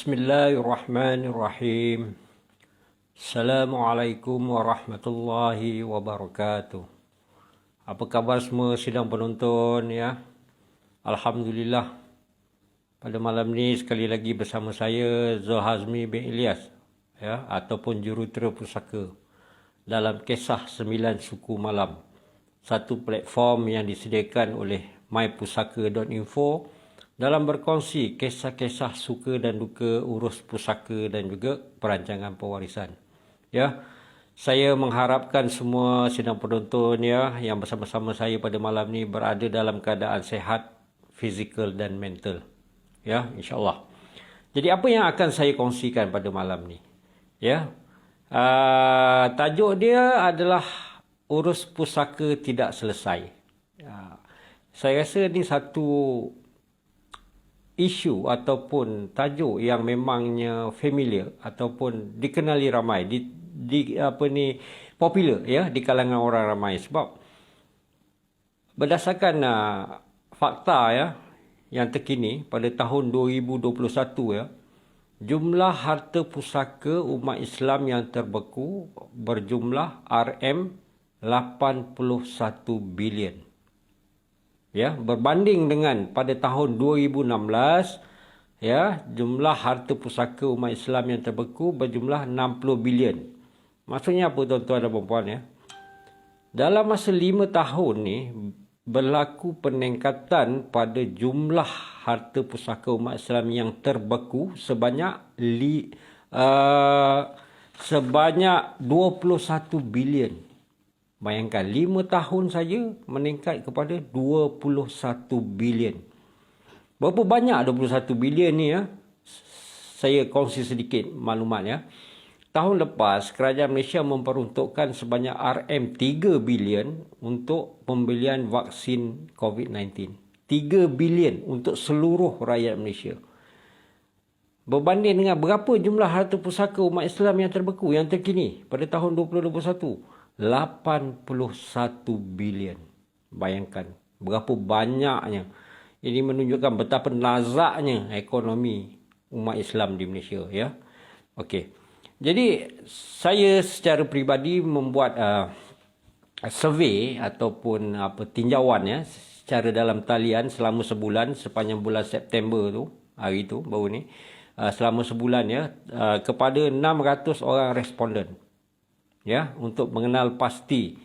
Bismillahirrahmanirrahim. Assalamualaikum warahmatullahi wabarakatuh. Apa khabar semua sidang penonton ya? Alhamdulillah. Pada malam ni sekali lagi bersama saya Zohazmi bin Ilyas ya ataupun jurutera pusaka dalam kisah sembilan suku malam. Satu platform yang disediakan oleh mypusaka.info dalam berkongsi kisah-kisah suka dan duka urus pusaka dan juga perancangan pewarisan. Ya. Saya mengharapkan semua sidang penonton ya yang bersama-sama saya pada malam ni berada dalam keadaan sehat fizikal dan mental. Ya, insya-Allah. Jadi apa yang akan saya kongsikan pada malam ni? Ya. Uh, tajuk dia adalah urus pusaka tidak selesai. Ya. Saya rasa ni satu isu ataupun tajuk yang memangnya familiar ataupun dikenali ramai di, di apa ni popular ya di kalangan orang ramai. Sebab berdasarkan uh, fakta ya yang terkini pada tahun 2021 ya jumlah harta pusaka umat Islam yang terbeku berjumlah RM 81 bilion ya berbanding dengan pada tahun 2016 ya jumlah harta pusaka umat Islam yang terbeku berjumlah 60 bilion. Maksudnya apa tuan-tuan dan puan ya? Dalam masa 5 tahun ni berlaku peningkatan pada jumlah harta pusaka umat Islam yang terbeku sebanyak li, uh, sebanyak 21 bilion Bayangkan, lima tahun saja meningkat kepada 21 bilion. Berapa banyak 21 bilion ni ya? Saya kongsi sedikit maklumat ya. Tahun lepas, kerajaan Malaysia memperuntukkan sebanyak RM3 bilion untuk pembelian vaksin COVID-19. 3 bilion untuk seluruh rakyat Malaysia. Berbanding dengan berapa jumlah harta pusaka umat Islam yang terbeku yang terkini pada tahun 2021. 81 bilion. Bayangkan berapa banyaknya. Ini menunjukkan betapa nazaknya ekonomi umat Islam di Malaysia. ya. Okey. Jadi saya secara peribadi membuat uh, survey ataupun apa tinjauan ya secara dalam talian selama sebulan sepanjang bulan September tu hari tu baru ni uh, selama sebulan ya uh, kepada 600 orang responden ya untuk mengenal pasti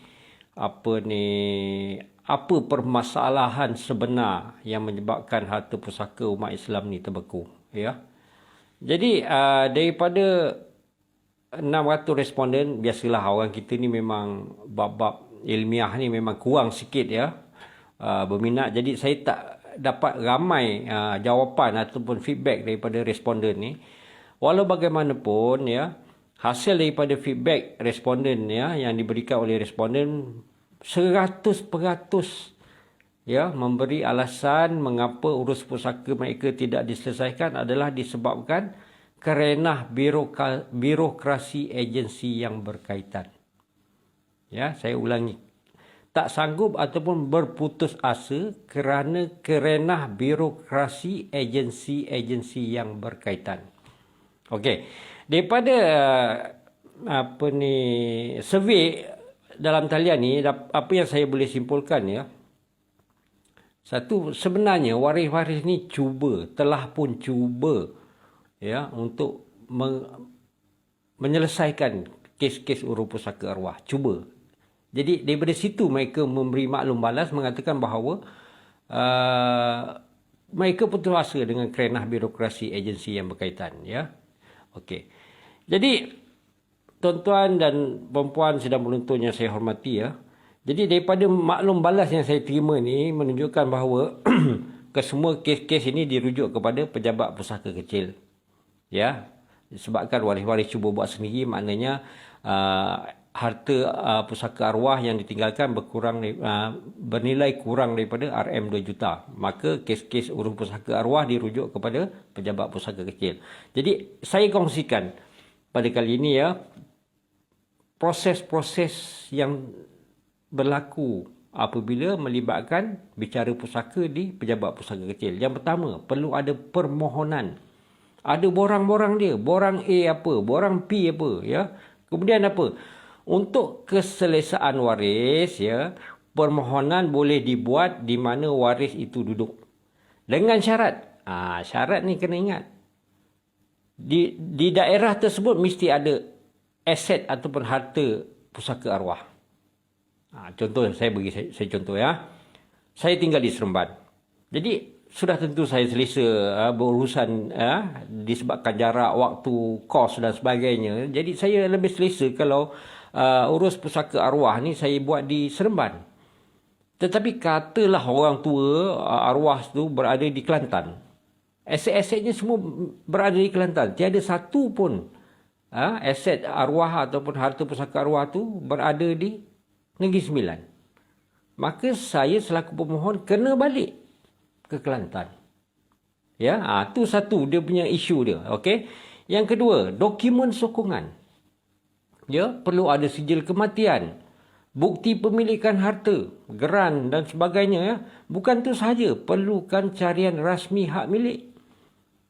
apa ni apa permasalahan sebenar yang menyebabkan harta pusaka umat Islam ni terbeku ya. Jadi uh, daripada 600 responden biasalah orang kita ni memang bab-bab ilmiah ni memang kurang sikit ya. Uh, berminat. Jadi saya tak dapat ramai uh, jawapan ataupun feedback daripada responden ni. Walau bagaimanapun ya hasil daripada feedback responden ya yang diberikan oleh responden 100% ya memberi alasan mengapa urus pusaka mereka tidak diselesaikan adalah disebabkan kerana birokrasi agensi yang berkaitan. Ya, saya ulangi. Tak sanggup ataupun berputus asa kerana kerana birokrasi agensi-agensi yang berkaitan. Okey daripada uh, apa ni survey dalam talian ni apa yang saya boleh simpulkan ya? Satu sebenarnya waris-waris ni cuba telah pun cuba ya untuk me, menyelesaikan kes-kes urus pusaka arwah. Cuba. Jadi daripada situ mereka memberi maklum balas mengatakan bahawa uh, mereka putus asa dengan kerenah birokrasi agensi yang berkaitan ya? Okey jadi tuan-tuan dan puan-puan sedang menonton yang saya hormati ya. Jadi daripada maklum balas yang saya terima ni menunjukkan bahawa kesemua kes-kes ini dirujuk kepada pejabat pusaka kecil. Ya. Disebabkan waris-waris cuba buat sendiri maknanya uh, harta uh, pusaka arwah yang ditinggalkan berkurang uh, bernilai kurang daripada RM 2 juta. Maka kes-kes urus pusaka arwah dirujuk kepada pejabat pusaka kecil. Jadi saya kongsikan pada kali ini ya proses-proses yang berlaku apabila melibatkan bicara pusaka di pejabat pusaka kecil. Yang pertama, perlu ada permohonan Ada borang-borang dia. Borang A apa, borang P apa, ya. Kemudian apa? Untuk keselesaan waris, ya, permohonan boleh dibuat di mana waris itu duduk. Dengan syarat. Ah, syarat ni kena ingat. Di di daerah tersebut mesti ada aset ataupun harta pusaka arwah. Ah, contoh saya bagi saya, saya contoh ya. Saya tinggal di Seremban. Jadi sudah tentu saya selesa uh, berurusan uh, disebabkan jarak, waktu, kos dan sebagainya. Jadi saya lebih selesa kalau uh, urus pusaka arwah ni saya buat di Seremban. Tetapi katalah orang tua uh, arwah tu berada di Kelantan. Aset-asetnya semua berada di Kelantan. Tiada satu pun uh, aset arwah ataupun harta pusaka arwah tu berada di Negeri Sembilan. Maka saya selaku pemohon kena balik ke Kelantan. Ya, ha, tu satu dia punya isu dia. Okey. Yang kedua, dokumen sokongan. Ya, perlu ada sijil kematian, bukti pemilikan harta, geran dan sebagainya ya. Bukan tu sahaja, perlukan carian rasmi hak milik.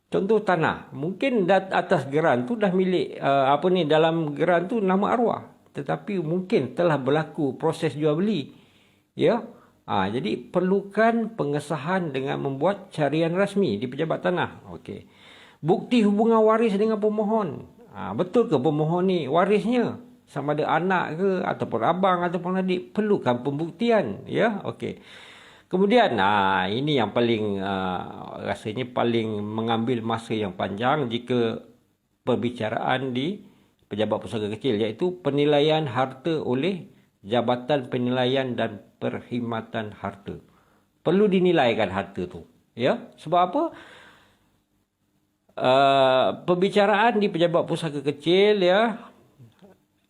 Contoh tanah, mungkin atas geran tu dah milik uh, apa ni dalam geran tu nama arwah, tetapi mungkin telah berlaku proses jual beli. Ya, Ha, jadi perlukan pengesahan dengan membuat carian rasmi di pejabat tanah. Okey. Bukti hubungan waris dengan pemohon. Ha, betul ke pemohon ni warisnya? Sama ada anak ke ataupun abang ataupun adik perlukan pembuktian, ya. Okey. Kemudian ha, ini yang paling uh, rasanya paling mengambil masa yang panjang jika perbicaraan di pejabat pusaka kecil iaitu penilaian harta oleh Jabatan Penilaian dan perkhidmatan harta. Perlu dinilaikan harta tu. Ya, sebab apa? Uh, perbicaraan di pejabat pusaka kecil ya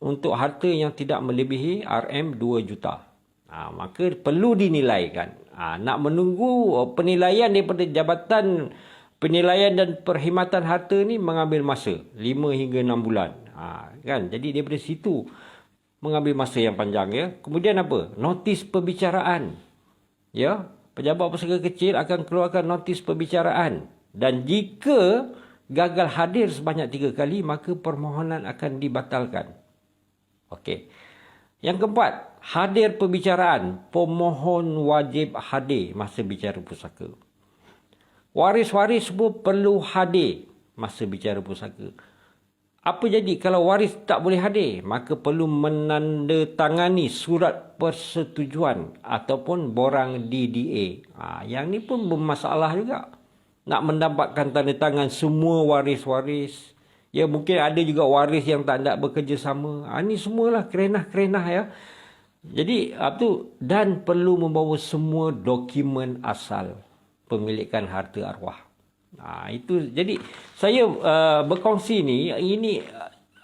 untuk harta yang tidak melebihi RM 2 juta. Ha, maka perlu dinilaikan. Ha, nak menunggu penilaian daripada jabatan penilaian dan perkhidmatan harta ni mengambil masa 5 hingga 6 bulan. Ha, kan? Jadi daripada situ mengambil masa yang panjang ya. Kemudian apa? Notis perbicaraan. Ya, pejabat pusaka kecil akan keluarkan notis perbicaraan dan jika gagal hadir sebanyak tiga kali maka permohonan akan dibatalkan. Okey. Yang keempat, hadir perbicaraan. Pemohon wajib hadir masa bicara pusaka. Waris-waris semua perlu hadir masa bicara pusaka. Apa jadi kalau waris tak boleh hadir? Maka perlu menandatangani surat persetujuan ataupun borang DDA. Ha, yang ni pun bermasalah juga. Nak mendapatkan tanda tangan semua waris-waris. Ya mungkin ada juga waris yang tak nak bekerjasama. Ha, ini semualah kerenah-kerenah ya. Jadi tu dan perlu membawa semua dokumen asal pemilikan harta arwah. Ha, itu jadi saya uh, berkongsi ni ini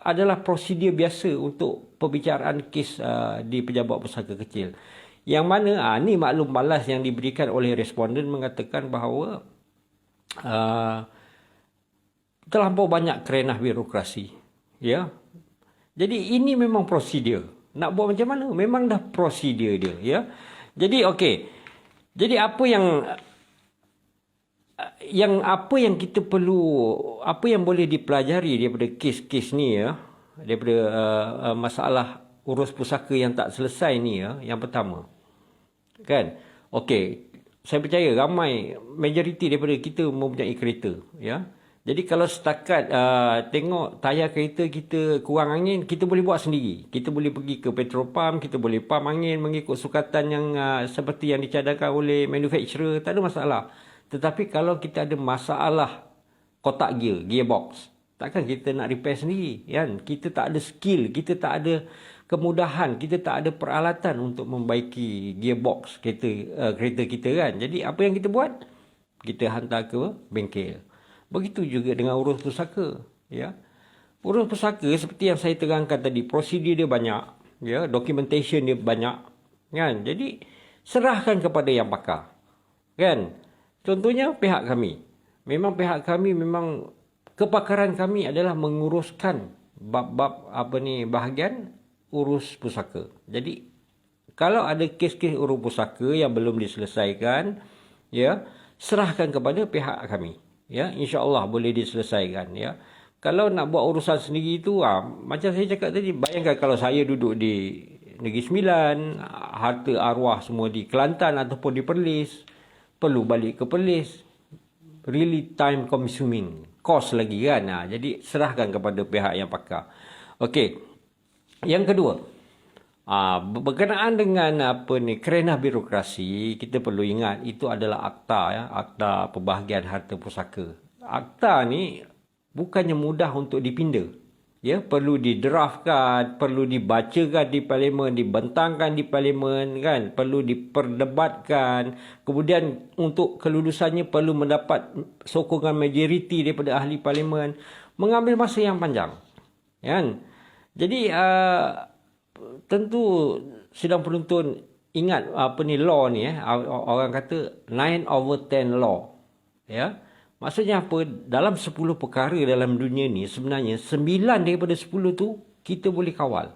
adalah prosedur biasa untuk perbicaraan kes uh, di pejabat pusaka kecil. Yang mana ah ni maklum balas yang diberikan oleh responden mengatakan bahawa uh, terlampau banyak kerenah birokrasi. Ya. Jadi ini memang prosedur. Nak buat macam mana? Memang dah prosedur dia, ya. Jadi okey. Jadi apa yang yang apa yang kita perlu apa yang boleh dipelajari daripada kes-kes ni ya daripada uh, uh, masalah urus pusaka yang tak selesai ni ya yang pertama kan okey saya percaya ramai majoriti daripada kita mempunyai kereta ya jadi kalau setakat uh, tengok tayar kereta kita kurang angin kita boleh buat sendiri kita boleh pergi ke petrol pump kita boleh pump angin mengikut sukatan yang uh, seperti yang dicadangkan oleh manufacturer tak ada masalah tetapi kalau kita ada masalah kotak gear, gearbox, takkan kita nak repair sendiri, kan? Kita tak ada skill, kita tak ada kemudahan, kita tak ada peralatan untuk membaiki gearbox kereta uh, kereta kita kan. Jadi apa yang kita buat? Kita hantar ke bengkel. Begitu juga dengan urus pusaka, ya. Urus pusaka seperti yang saya terangkan tadi, prosedur dia banyak, ya, documentation dia banyak, kan? Jadi serahkan kepada yang pakar. Kan? Contohnya pihak kami. Memang pihak kami memang kepakaran kami adalah menguruskan bab-bab apa ni bahagian urus pusaka. Jadi kalau ada kes-kes urus pusaka yang belum diselesaikan, ya, serahkan kepada pihak kami. Ya insya-Allah boleh diselesaikan ya. Kalau nak buat urusan sendiri itu ah macam saya cakap tadi bayangkan kalau saya duduk di Negeri Sembilan harta arwah semua di Kelantan ataupun di Perlis perlu balik ke Perlis really time consuming cost lagi kan? Ha, jadi serahkan kepada pihak yang pakar. Okey yang kedua Ah, berkenaan dengan apa ni kerana birokrasi kita perlu ingat itu adalah akta ya akta pembahagian harta pusaka. Akta ni bukannya mudah untuk dipinda ya. Perlu didraftkan perlu dibacakan di parlimen dibentangkan di parlimen kan. Perlu diperdebatkan. Kemudian untuk kelulusannya perlu mendapat sokongan majoriti daripada ahli parlimen. Mengambil masa yang panjang kan. Jadi uh, tentu sidang penuntut ingat apa ni law ni eh. Orang kata 9 over 10 law. Ya. Maksudnya apa? Dalam 10 perkara dalam dunia ni sebenarnya 9 daripada 10 tu kita boleh kawal.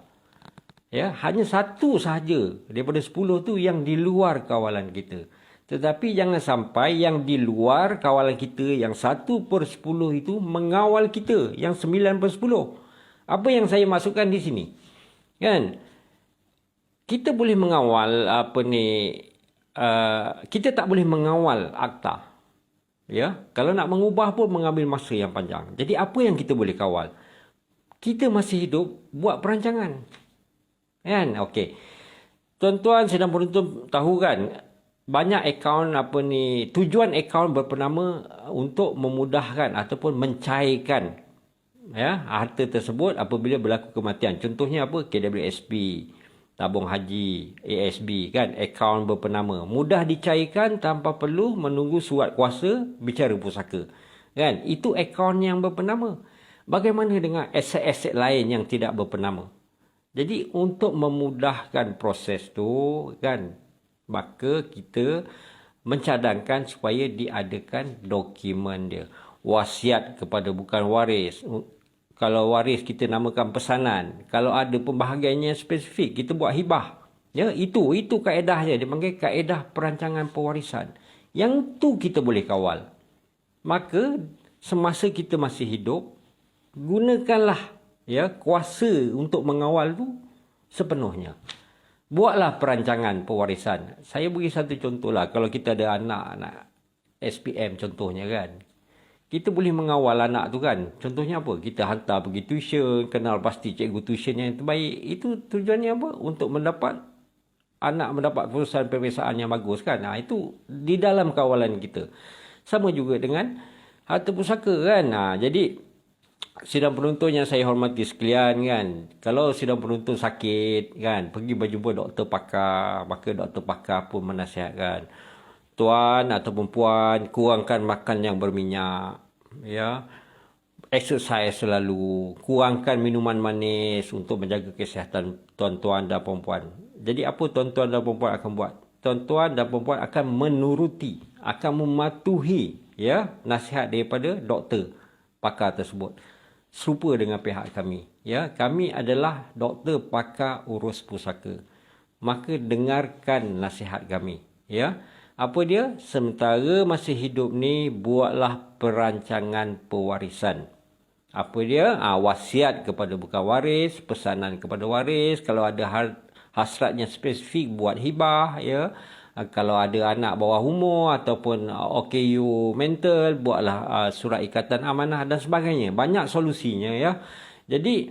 Ya hanya satu sahaja daripada 10 tu yang di luar kawalan kita. Tetapi jangan sampai yang di luar kawalan kita yang 1 per 10 itu mengawal kita yang 9 per 10 apa yang saya masukkan di sini? Kan kita boleh mengawal apa ni uh, kita tak boleh mengawal akta. Ya? Kalau nak mengubah pun mengambil masa yang panjang. Jadi apa yang kita boleh kawal? Kita masih hidup buat perancangan. Kan? Okey. Tuan-tuan sedang beruntung tahu kan? Banyak akaun apa ni tujuan akaun berpenama untuk memudahkan ataupun mencairkan ya harta tersebut apabila berlaku kematian. Contohnya apa? KWSP tabung haji ASB kan? Akaun berpenama. Mudah dicairkan tanpa perlu menunggu surat kuasa bicara pusaka kan? Itu akaun yang berpenama. Bagaimana dengan aset-aset lain yang tidak berpenama? Jadi untuk memudahkan proses tu kan? Maka kita mencadangkan supaya diadakan dokumen dia. Wasiat kepada bukan waris kalau waris kita namakan pesanan kalau ada pembahagiannya spesifik kita buat hibah. Ya itu itu kaedahnya. Dia panggil kaedah perancangan pewarisan. Yang tu kita boleh kawal. Maka semasa kita masih hidup gunakanlah ya kuasa untuk mengawal tu sepenuhnya. Buatlah perancangan pewarisan. Saya bagi satu contohlah. Kalau kita ada anak anak SPM contohnya kan kita boleh mengawal anak tu kan. Contohnya apa? Kita hantar pergi tuition, kenal pasti cikgu tuition yang terbaik. Itu tujuannya apa? Untuk mendapat anak mendapat perusahaan peperiksaan yang bagus kan. Nah, itu di dalam kawalan kita. Sama juga dengan harta pusaka kan. Nah, jadi sidang penuntut yang saya hormati sekalian kan. Kalau sidang penuntut sakit kan, pergi berjumpa doktor pakar, maka doktor pakar pun menasihatkan tuan ataupun puan kurangkan makan yang berminyak ya. Exercise selalu. Kurangkan minuman manis untuk menjaga kesihatan tuan-tuan dan puan-puan. Jadi apa tuan-tuan dan puan-puan akan buat? Tuan-tuan dan puan-puan akan menuruti akan mematuhi ya nasihat daripada doktor pakar tersebut. Serupa dengan pihak kami ya. Kami adalah doktor pakar urus pusaka. Maka dengarkan nasihat kami ya apa dia? Sementara masih hidup ni buatlah perancangan pewarisan. Apa dia? Ha, wasiat kepada bukan waris, pesanan kepada waris. Kalau ada hal hasratnya spesifik buat hibah ya. Ha, kalau ada anak bawah umur ataupun OKU mental buatlah uh, surat ikatan amanah dan sebagainya. Banyak solusinya ya. Jadi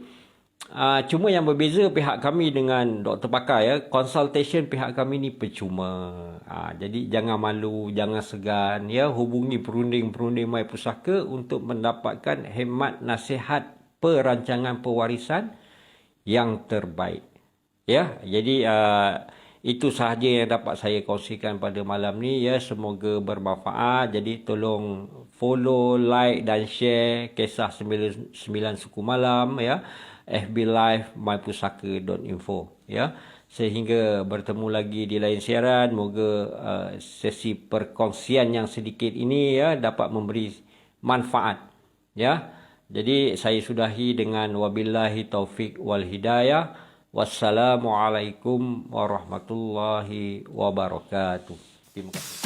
Uh, cuma yang berbeza pihak kami dengan doktor pakar ya, consultation pihak kami ni percuma. Uh, jadi jangan malu, jangan segan ya, hubungi perunding-perunding mai pusaka untuk mendapatkan hemat nasihat perancangan pewarisan yang terbaik. Ya, jadi uh, itu sahaja yang dapat saya kongsikan pada malam ni ya, semoga bermanfaat. Jadi tolong follow, like dan share kisah 99 suku malam ya. FB Live mypusaka.info ya. Sehingga bertemu lagi di lain siaran. Moga uh, sesi perkongsian yang sedikit ini ya dapat memberi manfaat ya. Jadi saya sudahi dengan wabillahi taufik wal hidayah. Wassalamualaikum warahmatullahi wabarakatuh. Terima kasih